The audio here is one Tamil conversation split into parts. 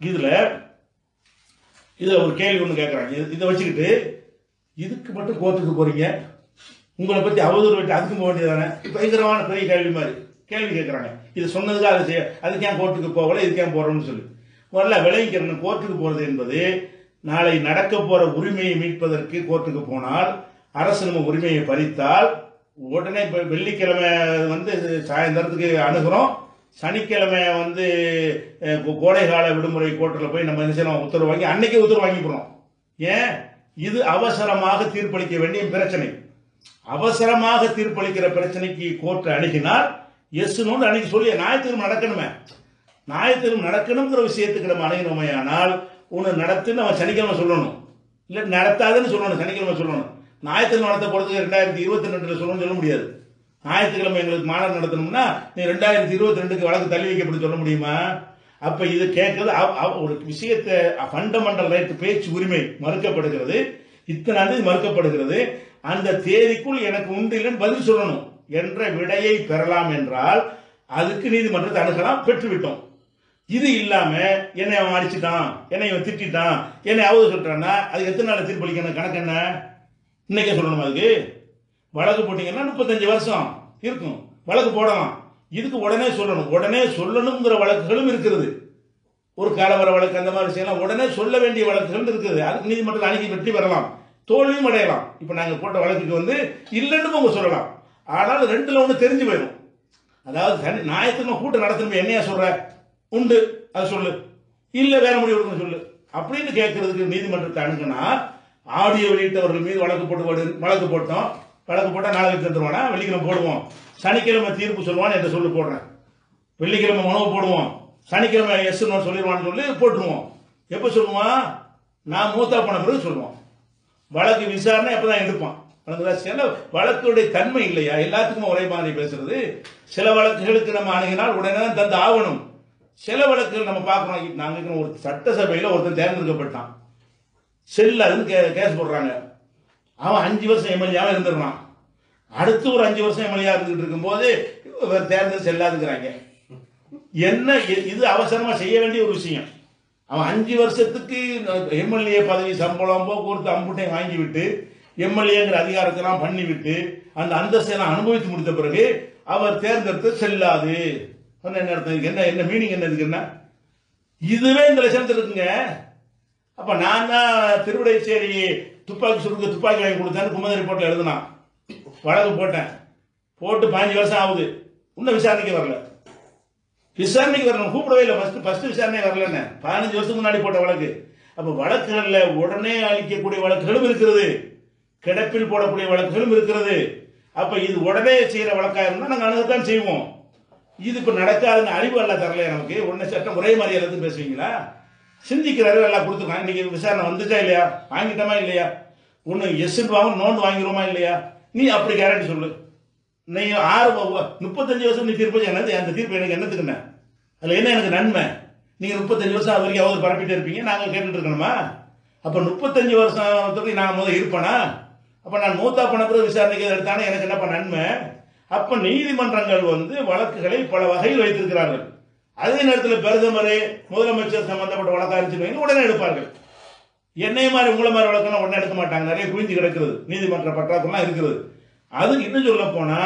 இதுல இதில் ஒரு கேள்வி ஒன்று கேட்குறாங்க இதை வச்சுக்கிட்டு இதுக்கு மட்டும் கோர்ட்டுக்கு போறீங்க. உங்களை பத்தி அவதூறு விட்டு அதுக்கும் போக வேண்டியதானே பயங்கரமான பெரிய கேள்வி மாதிரி. கேள்வி கேட்குறாங்க இது சொன்னதுக்கு அது செய்ய அதுக்கு ஏன் கோர்ட்டுக்கு போகல இதுக்கு ஏன் போறோம்னு சொல்லி. முதல்ல விளைவிக்கிறேன் கோர்ட்டுக்கு போறது என்பது நாளை நடக்க போற உரிமையை மீட்பதற்கு கோர்ட்டுக்கு போனால் அரசு நம்ம உரிமையை பறித்தால் உடனே இப்போ வெள்ளிக்கிழமை வந்து சாயந்தரத்துக்கு அணுகிறோம். சனிக்கிழமை வந்து கோடைகால விடுமுறை கோர்ட்டில் போய் நம்ம என்ன செய்யணும் உத்தரவு வாங்கி அன்னைக்கு உத்தரவு வாங்கிக்கிறோம் ஏன்? இது அவசரமாக தீர்ப்பளிக்க வேண்டிய பிரச்சனை. அவசரமாக தீர்ப்பளிக்கிற பிரச்சனைக்கு கோர்ட் அணுகினால் எஸ்னு அன்னைக்கு சொல்லி ஞாயிற்றுக்கிழமை நடக்கணுமே. ஞாயிற்றுக்கிழமை நடக்கணுங்கிற விஷயத்துக்கு நம்ம அணுகினோமே ஆனால் ஒன்று நடத்துன்னு அவன் சனிக்கிழமை சொல்லணும். இல்லை நடத்தாதுன்னு சொல்லணும் சனிக்கிழமை சொல்லணும். ஞாயிற்றுக்கிழமை நடத்த போகிறதுக்கு ரெண்டாயிரத்தி இருபத்தி ரெண்டில் சொல்லணும்னு சொல்ல முடியாது. ஞாயிற்றுக்கிழமை எங்களுக்கு மாநாடு நடத்தணும்னா நீ ரெண்டாயிரத்தி இருபத்தி ரெண்டுக்கு வழக்கு தள்ளி வைக்கப்பட்டு சொல்ல முடியுமா? அப்ப இது கேட்கறது அவ- ஒரு விஷயத்தை ஃபண்டமெண்டல் ரைட் பேச்சு உரிமை மறுக்கப்படுகிறது. இத்தனை மறுக்கப்படுகிறது. அந்த தேதிக்குள் எனக்கு உண்டு இல்லைன்னு பதில் சொல்லணும் என்ற விடையை பெறலாம் என்றால் அதுக்கு நீதிமன்றத்தை அணுகலாம் பெற்றுவிட்டோம். இது இல்லாம என்னை அவன் அடிச்சுட்டான் என்னை இவன் திட்டான் என்னை அவது சொல்றான்னா அது எத்தனை நாள் தீர்ப்பளிக்கணும்? கணக்கு என்ன? இன்னைக்கே சொல்லணும் அதுக்கு? வழக்கு போட்டீங்கன்னா முப்பத்தஞ்சு வருஷம் இருக்கும். வழக்கு போடலாம். இதுக்கு உடனே சொல்லணும். உடனே சொல்லணுங்கிற வழக்குகளும் இருக்கிறது ஒரு கலவர வழக்கு அந்த மாதிரி செய்யலாம். உடனே சொல்ல வேண்டிய வழக்குகள் இருக்குது. அதுக்கு நீதிமன்றத்தில் அணுகி வெற்றி பெறலாம் தோல்வியும் அடையலாம். இப்போ நாங்கள் போட்ட வழக்குக்கு வந்து இல்லைன்னு உங்க சொல்லலாம். ஆனால் ரெண்டுல ஒன்று தெரிஞ்சு போயிடும். அதாவது தனி ஞாயிற்றுக்கிழமை கூட்டம் நடத்தணும். என்னையா சொல்ற? உண்டு. அதை சொல்லு. இல்லை வேற முடிவு எடுக்கணும் சொல்லு. அப்படின்னு கேட்கறதுக்கு நீதிமன்றத்தை அணுகுனா ஆடியோ வெளியிட்டவர்கள் மீது வழக்கு போட்டு வழக்கு போட்டோம். வழக்கு போட்டால் நாளைக்கு தந்துடுவானா வெள்ளிக்கிழமை போடுவோம். சனிக்கிழமை தீர்ப்பு சொல்லுவான்னு என்று சொல்லி போடுறேன். வெள்ளிக்கிழமை உணவு போடுவோம். சனிக்கிழமை எஸ் சொல்லிடுவான்னு சொல்லி போட்டுருவோம். எப்போ சொல்லுவான்? நான் மூத்தா போன பிறகு சொல்லுவோம் வழக்கு விசாரணை அப்பதான் எடுப்பான். சில வழக்குடைய தன்மை இல்லையா? எல்லாத்துக்கும் ஒரே மாதிரி பேசுறது. சில வழக்குகளுக்கு நம்ம அணுகினால் உடனே தந்து ஆகணும். சில வழக்குகள் நம்ம பார்க்கணும். நாங்கள் ஒரு சட்டசபையில் ஒருத்தன் தேர்ந்தெடுக்கப்பட்டான். செல்லாதுன்னு கே கேஸ் போடுறாங்க. அவன் அஞ்சு வருஷம் எம்எல்ஏவாக இருந்துருவான் அடுத்து ஒரு அஞ்சு வருஷம் எம்எல்ஏ இருந்துகிட்டு இருக்கும்போது இவர் தேர்தல் செல்லாதுங்கிறாங்க. என்ன இது அவசரமாக செய்ய வேண்டிய ஒரு விஷயம். அவன் அஞ்சு வருஷத்துக்கு எம்எல்ஏ பதவி சம்பளம் போக்குவரத்து அம்புட்டையும் வாங்கிவிட்டு எம்எல்ஏங்கிற அதிகாரத்தெல்லாம் பண்ணிவிட்டு அந்த அந்தஸ்தெல்லாம் அனுபவித்து முடித்த பிறகு அவர் தேர்ந்தெடுத்து செல்லாது. என்ன என்ன என்ன மீனிங் என்ன இதுக்கு என்ன? இதுவே இந்த லட்சணத்தில் இருக்குங்க. அப்ப நான் தான் திருவிடைச்சேரி துப்பாக்கி சுருக்கு துப்பாக்கி வாங்கி கொடுத்தேன்னு குமுத ரிப்போர்ட்ல எழுதினான். வழக்கு போட்டேன். போட்டு பாஞ்சு வருஷம் ஆகுது. இன்னும் விசாரணைக்கு வரல. விசாரணைக்கு வரணும் கூப்பிடவே இல்லை. ஃபஸ்ட்டு ஃபஸ்ட்டு விசாரணை வரலன்னு. பதினஞ்சு வருஷத்துக்கு முன்னாடி போட்ட வழக்கு. அப்போ வழக்குகளில் உடனே அளிக்கக்கூடிய வழக்குகளும் இருக்கிறது கிடப்பில் போடக்கூடிய வழக்குகளும் இருக்கிறது அப்போ இது உடனே செய்கிற வழக்காக இருந்தால் நாங்கள் அணுகத்தான் செய்வோம். இது இப்போ நடக்காதுன்னு அறிவு எல்லாம் தரல நமக்கு? உடனே சட்டம் ஒரே மாதிரி எல்லாத்தையும் பேசுவீங்களா? சிந்திக்கிறாரு எல்லாம் கொடுத்துருக்காங்க. இன்றைக்கி விசாரணை வந்துச்சா இல்லையா? வாங்கிட்டோமா இல்லையா? ஒன்று எஸ்ன்னு வாங்க நோண்டு வாங்கிடுவோமா இல்லையா? நீ அப்படி கேரண்டி சொல்லு. நீ ஆறு முப்பத்தஞ்சு வருஷம் நீ தீர்ப்பு என்னது? அந்த தீர்ப்பு எனக்கு என்னத்துக்குண்ணே அதில் என்ன எனக்கு நன்மை? நீங்கள் முப்பத்தஞ்சு வருஷம் அது வரைக்கும் அவர் பரப்பிட்டு இருப்பீங்க நாங்கள் கேட்டுட்டு இருக்கணுமா? அப்போ முப்பத்தஞ்சு வருஷத்துக்கு நான் முதல் இருப்பேனா? அப்போ நான் மூத்தா போன பிறகு விசாரணைக்கு எடுத்தானே எனக்கு என்னப்பா நன்மை? அப்போ நீதிமன்றங்கள் வந்து வழக்குகளை பல வகையில் வைத்திருக்கிறார்கள். அதே நேரத்தில் பிரதமர் முதலமைச்சர் சம்பந்தப்பட்ட வழக்கா இருந்துச்சு உடனே எடுப்பார்கள். என்னைய மாதிரி உங்களை மாதிரி வழக்கெல்லாம் உடனே எடுக்க மாட்டாங்க. நிறைய குவிஞ்சு கிடக்கிறது. நீதிமன்ற பற்றாக்குறலாம் இருக்கிறது. அது இன்னும் சொல்ல போனா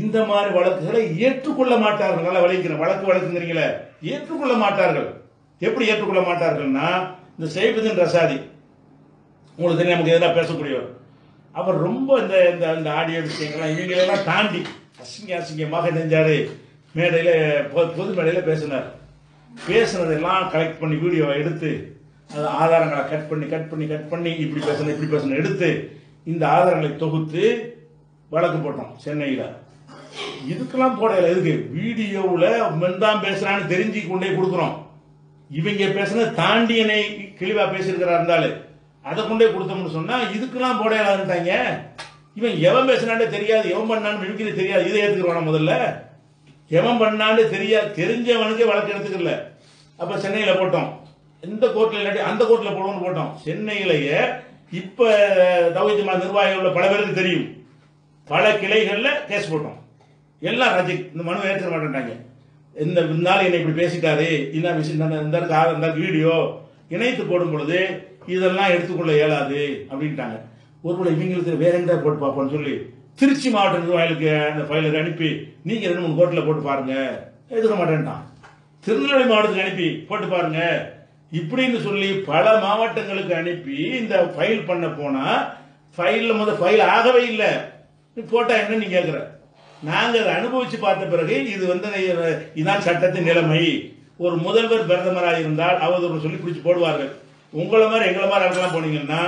இந்த மாதிரி வழக்குகளை ஏற்றுக்கொள்ள மாட்டார்கள். நல்லா விளைக்கிறேன் வழக்கு வழக்குங்கிறீங்களே. ஏற்றுக்கொள்ள மாட்டார்கள். எப்படி ஏற்றுக்கொள்ள மாட்டார்கள்னா இந்த சைபுதீன் ரசாதி உங்களுக்கு தெரியும் நமக்கு எதிராக பேசக்கூடியவர். அவர் ரொம்ப இந்த இந்த இந்த ஆடியோ விஷயங்கள்லாம் இவங்களெல்லாம் தாண்டி அசிங்க அசிங்கமாக நெஞ்சாரு மேடையில் பொது பொது மேடையில் பேசினார். பேசுனதெல்லாம் கலெக்ட் பண்ணி வீடியோவை எடுத்து அது ஆதாரங்களை கட் பண்ணி கட் பண்ணி கட் பண்ணி இப்படி பேசணும் இப்படி பேசணும் எடுத்து இந்த ஆதாரங்களை தொகுத்து வழக்கு போட்டோம் சென்னையில். இதுக்கெல்லாம் போடையில எதுக்கு? வீடியோவில் மென்தான் பேசுகிறான்னு தெரிஞ்சு கொண்டே கொடுக்குறோம். இவங்க பேசுனது தாண்டி என்னை கிளிவா பேசியிருக்கிறா இருந்தாலும் அதை கொண்டே கொடுத்தோம்னு சொன்னால் இதுக்கெல்லாம் போடையிலான்ட்டாங்க இவன் எவன் பேசினாண்டே தெரியாது எவன் பண்ணான்னு மிமிக்ரி தெரியாது இதை ஏத்துக்கிறவான முதல்ல? எவன் பண்ணான்னு தெரியா தெரிஞ்சவனுக்கே வழக்கு எடுத்துக்கல. அப்ப சென்னையில போட்டோம். இந்த கோர்ட்ல இல்லாட்டி அந்த கோர்ட்ல போடுவோம்னு போட்டோம். சென்னையிலேயே இப்ப தௌஜமா ஜமாத் நிர்வாகிகள் உள்ள பல பேருக்கு தெரியும். பல கிளைகள்ல கேஸ் போட்டோம். எல்லாம் ரஜிக் இந்த மனு ஏற்க மாட்டேன்ட்டாங்க. இந்த நாள் என்னை இப்படி பேசிட்டாரு இந்த விஷயம் இந்த- இந்த இந்த வீடியோ இணைத்து போடும் பொழுது இதெல்லாம் எடுத்துக்கொள்ள இயலாது அப்படின்ட்டாங்க. ஒருவேளை இவங்களுக்கு வேற எங்க போட்டு பார்ப்போம்னு சொல்லி திருச்சி மாவட்ட நிர்வாகிகளுக்கு அந்த ஃபைலுக்கு அனுப்பி நீங்க ரெண்டு மூணு கோர்ட்டில் போட்டு பாருங்க. எதுக்க மாட்டேன்ட்டான் திருநெல்வேலி மாவட்டத்துக்கு அனுப்பி போட்டு பாருங்க. இப்படின்னு சொல்லி பல மாவட்டங்களுக்கு அனுப்பி இந்த ஃபைல் பண்ண போனா ஃபைல்ல முதல் ஃபைல் ஆகவே இல்லை. போட்டா என்ன நீ கேட்குற நாங்கள் அதை அனுபவிச்சு பார்த்த பிறகு இது வந்து இதான் சட்டத்தின் நிலைமை. ஒரு முதல்வர் பிரதமராக இருந்தால் அவதூறு சொல்லி பிடிச்சி போடுவார்கள். உங்களை மாதிரி எங்களை மாதிரி ஆட்கள்லாம் போனீங்கன்னா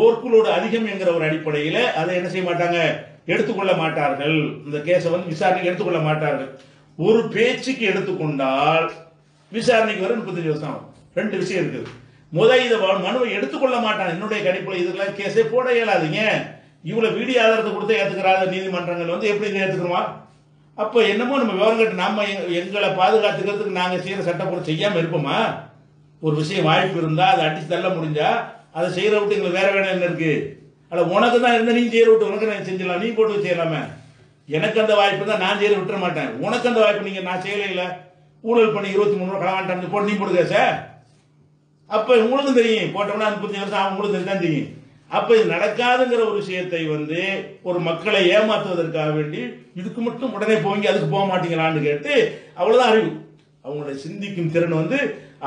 ஓர்க்குலோடு அதிகம் என்கிற ஒரு அடிப்படையில் அதை என்ன செய்ய மாட்டாங்க? எடுத்துக்கொள்ள மாட்டார்கள். இந்த கேஸை வந்து விசாரணைக்கு எடுத்துக்கொள்ள மாட்டார்கள். ஒரு பேச்சுக்கு எடுத்துக்கொண்டால் விசாரணைக்கு வர முப்பத்தஞ்சு வருஷம் ஆகும். ரெண்டு விஷயம் இருக்குது. முத இதை மனுவை எடுத்துக்கொள்ள மாட்டான். என்னுடைய கணிப்பில் இதுக்கெல்லாம் கேஸே போட இயலாதீங்க. இவ்வளவு வீடியோ ஆதாரத்தை கொடுத்து ஏத்துக்கிறாத நீதிமன்றங்கள் வந்து எப்படி ஏற்றுக்கிறோம் அப்போ என்னமோ நம்ம விவரம் கட்டு நாம எங்களை பாதுகாத்துக்கிறதுக்கு நாங்கள் செய்கிற சட்டப்பூர்வம் செய்யாமல் இருப்போமா? ஒரு விஷயம் வாய்ப்பு இருந்தால் அதை அடிச்சு தள்ள முடிஞ்சா அதை செய்கிற விட்டு எங்களுக்கு வேற வேணும் என்ன இருக்கு. அல்ல உனக்கு தான் இருந்தால் நீ செய்கிற விட்டு உனக்கு நான் செஞ்சிடலாம். நீ போட்டு செய்யலாமே எனக்கு அந்த வாய்ப்பு தான் நான் செய்யற விட்டுற மாட்டேன். உனக்கு அந்த வாய்ப்பு நீங்கள் நான் செய்யலை இல்லை. ஊழல் பண்ணி இருபத்தி மூணு ரூபா களவாண்டான்னு போட்டு நீ போடுங்க சார் அப்போ உங்களுக்கும் தெரியும். போட்டோம்னா முப்பத்தி வருஷம் ஆகும் உங்களுக்கு தெரியும் தான் தெரியும். அப்போ இது நடக்காதுங்கிற ஒரு விஷயத்தை வந்து ஒரு மக்களை ஏமாற்றுவதற்காக வேண்டி இதுக்கு மட்டும் உடனே போவீங்க அதுக்கு போக மாட்டீங்களான்னு கேட்டு அவ்வளோதான் அறிவு. அவங்களுடைய சிந்திக்கும் திறன் வந்து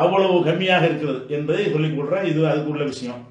அவ்வளவு கம்மியாக இருக்கிறது என்பதை சொல்லிக் கொடுறேன் இது அதுக்குள்ள விஷயம்.